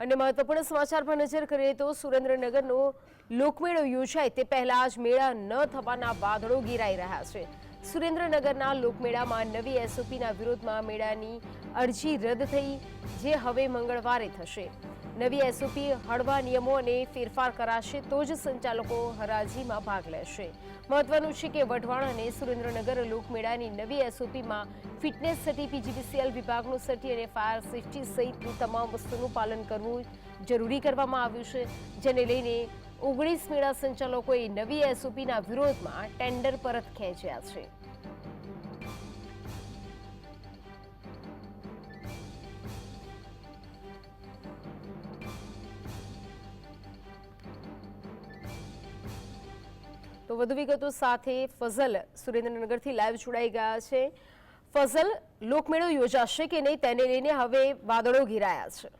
અને મહત્વપૂર્ણ સમાચાર પર નજર કરીએ તો સુરેન્દ્રનગરનો લોકમેળો યોજાય તે પહેલા જ મેળા ન થવાના વાદળો ઘેરાઈ રહ્યા છે. સુરેન્દ્રનગરના લોકમેળામાં નવી એસઓપીના વિરોધમાં મેળાની અરજી રદ થઈ, જે હવે મંગળવારે થશે. નવી એસઓપી હળવા નિયમો અને ફેરફાર કરાશે તો જ સંચાલકો હરાજીમાં ભાગ લેશે. મહત્વનું છે કે વઢવાણ અને સુરેન્દ્રનગર લોકમેળાની નવી એસઓપીમાં ફિટનેસ સર્ટી પીજીવીસીએલ વિભાગનું સર્ટી અને ફાયર સેફટી સહિતની તમામ વસ્તુનું પાલન કરવું જરૂરી કરવામાં આવ્યું છે. જેને લઈને ઓગણીસ મેળા સંચાલકોએ નવી એસઓપીના વિરોધમાં ટેન્ડર પરત ખેંચ્યા છે. તો વધુ વિગતો સાથે ફઝલ સુરેન્દ્રનગરથી લાઈવ જોડાઈ ગયા છે. ફઝલ, લોકમેળો યોજાશે કે નહીં તેને લઈને હવે વાદળો ઘેરાયા છે.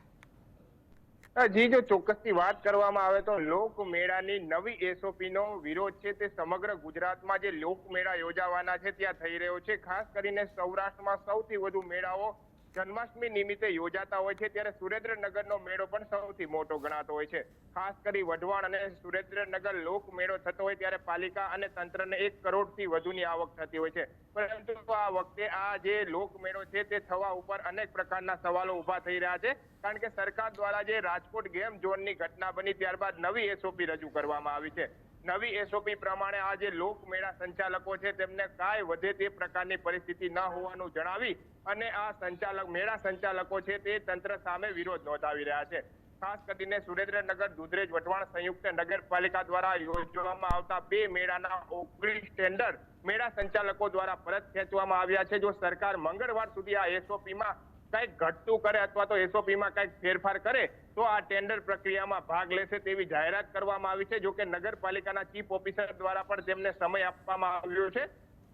જી, જો ચોક્કસથી વાત કરવામાં આવે તો લોકમેળાની નવી એસઓપીનો વિરોધ છે તે સમગ્ર ગુજરાતમાં જે લોકમેળા યોજાવાના છે, ત્યાં થઈ રહ્યો છે. ખાસ કરીને સૌરાષ્ટ્રમાં સૌથી વધુ મેળાઓ જન્માષ્ટમી નિમિત્તે યોજાતા હોય છે, ત્યારે સુરેન્દ્રનગરનો મેળો પણ સૌથી મોટો ગણાતો હોય છે. ખાસ કરી વઢવાણ અને સુરેન્દ્રનગર લોક મેળો થતો હોય ત્યારે પાલિકા અને તંત્રને એક કરોડથી વધુની આવક થતી હોય છે. પરંતુ આ વખતે આ જે લોક મેળો છે, તે થવા ઉપર અનેક પ્રકારના સવાલો ઊભા થઈ રહ્યા છે. કારણ કે સરકાર દ્વારા જે રાજકોટ ગેમ ઝોનની ઘટના બની, ત્યારબાદ નવી એસઓપી રજૂ કરવામાં આવી છે. નવી એસઓપી પ્રમાણે આ જે લોકમેળા સંચાલકો છે, તેમને કાંઈ વધે તે પ્રકારની પરિસ્થિતિ ન હોવાનું જણાવી અને આ સંચાલક, મેળા સંચાલકો છે, તે તંત્ર સામે વિરોધ નોંધાવી રહ્યા છે. ખાસ કરીને સુરેન્દ્રનગર, દુધરેજ વટવાણ સંયુક્ત નગરપાલિકા દ્વારા યોજવામાં આવતા બે મેળાના ઓગણીસ ટેન્ડર મેળા સંચાલકો દ્વારા પરત ખેંચવામાં આવ્યા છે. જો સરકાર મંગળવાર સુધી આ એસઓપીમાં કંઈક ઘટતું કરે અથવા તો એસઓપીમાં કંઈક ફેરફાર કરે, તો આ ટેન્ડર પ્રક્રિયામાં ભાગ લેશે તેવી જાહેરાત કરવામાં આવી છે. જો કે નગરપાલિકાના ચીફ ઓફિસર દ્વારા પણ તેમને સમય આપવામાં આવ્યો છે.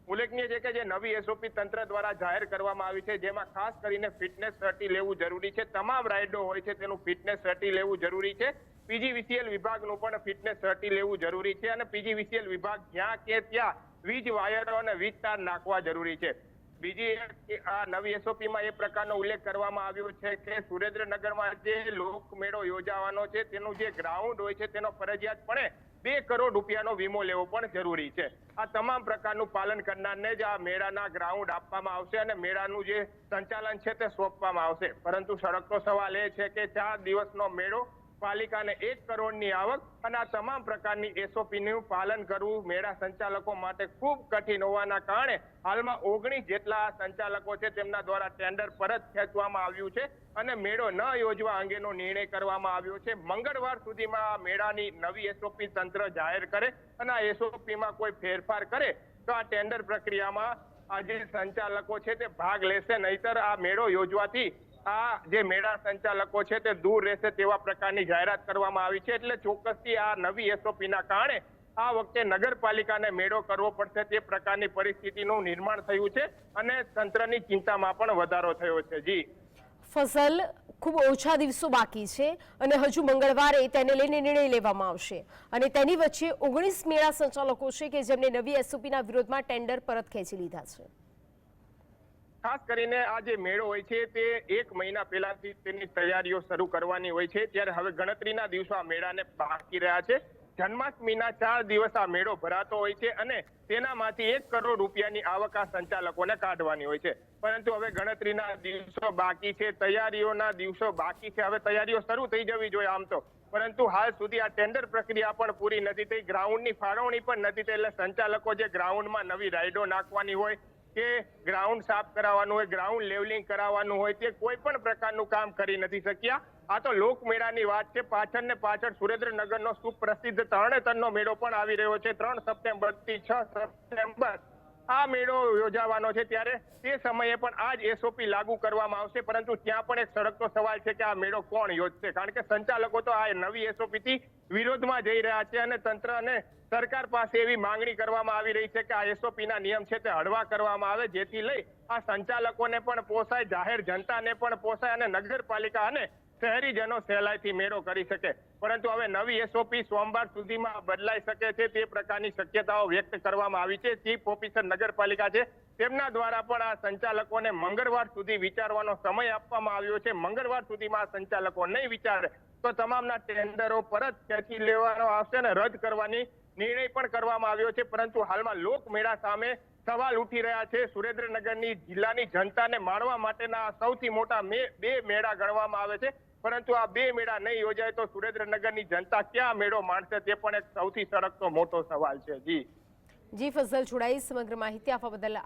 ઉલ્લેખનીય છે કે જે નવી એસઓપી તંત્ર દ્વારા જાહેર કરવામાં આવી છે, જેમાં ખાસ કરીને ફિટનેસ સર્ટી લેવું જરૂરી છે. તમામ રાઇડો હોય છે તેનું ફિટનેસ સર્ટી લેવું જરૂરી છે. પીજીવીસીએલ વિભાગનું પણ ફિટનેસ સર્ટી લેવું જરૂરી છે અને પીજીવીસીએલ વિભાગ જ્યાં કે ત્યાં વીજ વાયરો અને વીજ તાર નાખવા જરૂરી છે. બીજી આ નવી એસઓપીમાં એ પ્રકારનો ઉલ્લેખ કરવામાં આવ્યો છે કે સુરેન્દ્રનગરમાં જે લોકમેળો યોજાવાનો છે, તેનું જે ગ્રાઉન્ડ હોય છે, તેનો ફરજિયાતપણે બે કરોડ રૂપિયાનો વીમો લેવો પણ જરૂરી છે. આ તમામ પ્રકારનું પાલન કરનારને જ આ મેળાના ગ્રાઉન્ડ આપવામાં આવશે અને મેળાનું જે સંચાલન છે તે સોંપવામાં આવશે. પરંતુ સડકનો સવાલ એ છે કે ચાર દિવસનો મેળો પાલિકાને એક કરોડની આવક અને આ તમામ પ્રકારની એસઓપી નું પાલન કરવું મેળા સંચાલકો માટે ખૂબ કઠિન હોવાના કારણે હાલમાં ઓગણીસ જેટલા સંચાલકો છે તેમના દ્વારા ટેન્ડર પરત ખેંચવામાં આવ્યું છે અને મેળો ન યોજવા અંગેનો નિર્ણય કરવામાં આવ્યો છે. મંગળવાર સુધીમાં આ મેળાની નવી એસઓપી તંત્ર જાહેર કરે અને આ એસઓપીમાં કોઈ ફેરફાર કરે તો આ ટેન્ડર પ્રક્રિયામાં આ જે સંચાલકો છે તે ભાગ લેશે, નહીતર આ મેળો યોજવાથી આ જે મેળા સંચાલકો છે તે દૂર રહેશે તેવા પ્રકારની જાહેરાત કરવામાં આવી છે. એટલે ચોક્કસથી આ નવી એસઓપીના કારણે આ વખતે નગરપાલિકાને મેળો કરવો પડશે તે પ્રકારની પરિસ્થિતિનું નિર્માણ થયું છે અને તંત્રની ચિંતામાં પણ વધારો થયો છે. જી. ફસલ ખૂબ ઓછા દિવસો બાકી છે અને હજુ મંગળવારે તેને લઈને નિર્ણય લેવામાં આવશે. અને તેની વચ્ચે ઓગણીસ મેળા સંચાલકો છે કે જેમને નવી એસઓપીના વિરોધમાં ટેન્ડર પરત ખેંચી લીધા છે. ખાસ કરીને આ જે મેળો હોય છે તે એક મહિના પહેલાથી તેની તૈયારીઓ શરૂ કરવાની હોય છે. ત્યારે હવે ગણતરીના દિવસો આ મેળાને બાકી રહ્યા છે. જન્માષ્ટમીના ચાર દિવસ આ મેળો ભરાતો હોય છે અને તેનામાંથી એક કરોડ રૂપિયાની આવક આ સંચાલકોને કાઢવાની હોય છે. પરંતુ હવે ગણતરીના દિવસો બાકી છે, તૈયારીઓના દિવસો બાકી છે. હવે તૈયારીઓ શરૂ થઈ જવી જોઈએ આમ તો. પરંતુ હાલ સુધી આ ટેન્ડર પ્રક્રિયા પણ પૂરી નથી થઈ. ગ્રાઉન્ડની ફાળવણી પણ નથી થઈ. એટલે સંચાલકો જે ગ્રાઉન્ડમાં નવી રાઇડો નાખવાની હોય કે ગ્રાઉન્ડ સાફ કરાવવાનું હોય ગ્રાઉન્ડ લેવલિંગ કરાવવાનું હોય, તે કોઈ પણ પ્રકારનું કામ કરી નથી શક્યા. આ તો લોકમેળાની વાત છે. પાછળ ને પાછળ સુરેન્દ્રનગરનો સુપ્રસિદ્ધ તરણેતરનો મેળો પણ આવી રહ્યો છે. ત્રણ સપ્ટેમ્બરથી છ સપ્ટેમ્બર આ મેળો યોજાવાનો છે ત્યારે તે સમયે પણ આ જ એસઓપી લાગુ કરવામાં આવશે, પરંતુ ત્યાં પણ એક સળગતો સવાલ છે કે આ મેળો કોણ યોજશે? કારણ કે સંચાલકો તો આ નવી એસઓપી થી વિરોધમાં જઈ રહ્યા છે અને તંત્ર અને સરકાર પાસે એવી માંગણી કરવામાં આવી રહી છે કે આ એસઓપી ના નિયમ છે તે હળવા કરવામાં આવે, જેથી લઈ આ સંચાલકોને પણ પોસાય, જાહેર જનતાને પણ પોસાય અને નગરપાલિકા અને શહેરીજનો સહેલાઈથી મેળો કરી શકે. પરંતુ હવે નવી એસઓપી સોમવાર સુધીમાં બદલાઈ શકે છે તે પ્રકારની શક્યતાઓ વ્યક્ત કરવામાં આવી છે. ચીફ ઓફિસર નગરપાલિકા છે. તેમના દ્વારા પણ આ સંચાલકોને મંગળવાર સુધી વિચારવાનો સમય આપવામાં આવ્યો છે. મંગળવાર સુધીમાં સંચાલકો નહીં વિચારે તો તમામના ટેન્ડરો પરત ખેંચી લેવાનો આવશે અને રદ કરવાની નિર્ણય પણ કરવામાં આવ્યો છે. પરંતુ હાલમાં લોકમેળા સામે સવાલ ઉઠી રહ્યા છે. સુરેન્દ્રનગરની જિલ્લાની જનતાને માણવા માટેના સૌથી મોટા બે મેળા ગણવામાં આવે છે. પરંતુ આ બે મેળા નહીં યોજાય તો સુરેન્દ્રનગરની જનતા ક્યાં મેળો માણશે તે પણ એક સૌથી સળગતો મોટો સવાલ છે. જી. જી, ફઝલ છુડાઈ સમગ્ર માહિતી આપવા બદલ